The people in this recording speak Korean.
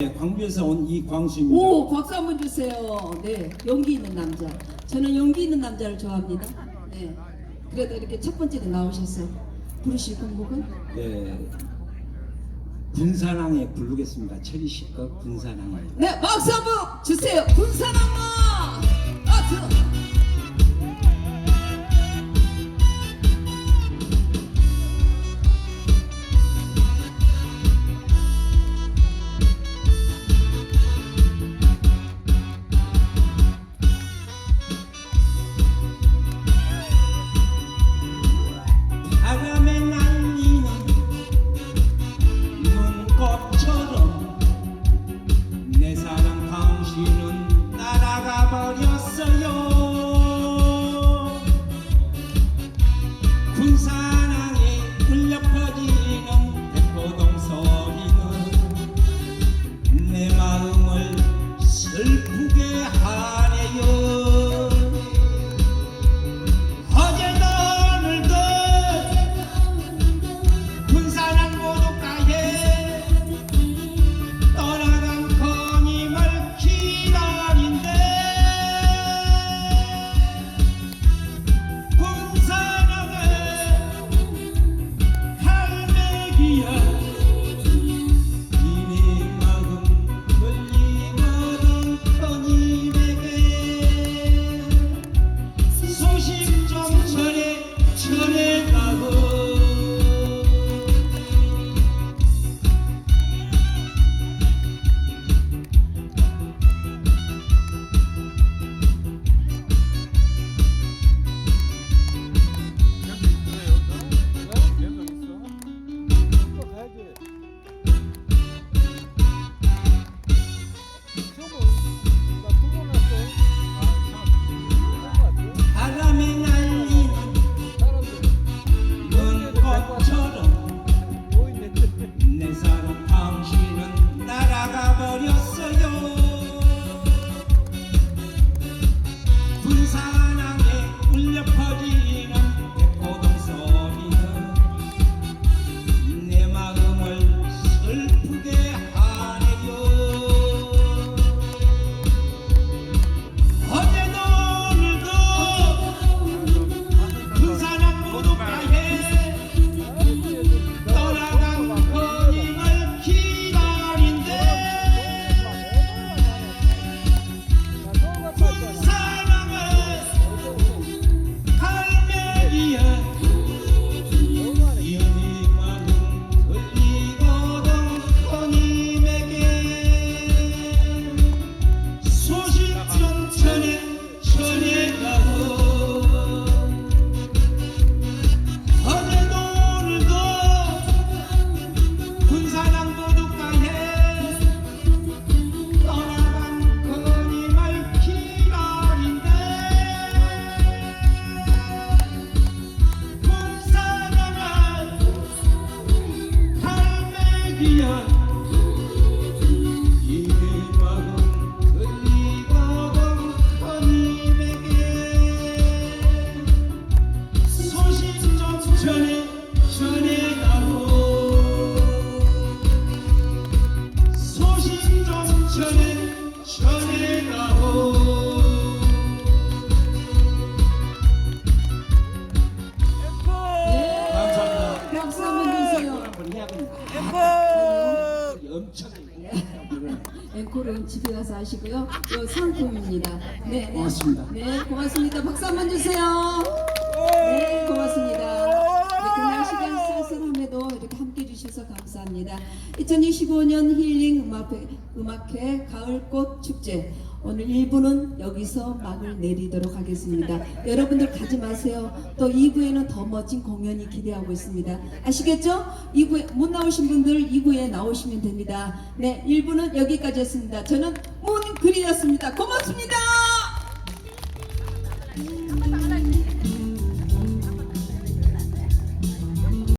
네, 광주에서 온 이광수입니다. 오 박수 한 번 주세요. 네 용기 있는 남자. 저는 용기 있는 남자를 좋아합니다. 네 그래도 이렇게 첫 번째로 나오셔서 부르실 곡목은 네, 군산항에 부르겠습니다. 체리 씨거 군산항에. 네 박수 한 번 주세요. 군 좀전 앵콜은 집에 가서 하시고요. 요 상품입니다. 네, 네. 고맙습니다. 네, 고맙습니다. 박수 한 번 주세요. 해주셔서 감사합니다. 2025년 힐링 음악회, 음악회 가을꽃 축제. 오늘 1부는 여기서 막을 내리도록 하겠습니다. 여러분들 가지 마세요. 또 2부에는 더 멋진 공연이 기대하고 있습니다. 아시겠죠? 2부에 못 나오신 분들 2부에 나오시면 됩니다. 네, 1부는 여기까지였습니다. 저는 문그리였습니다. 고맙습니다.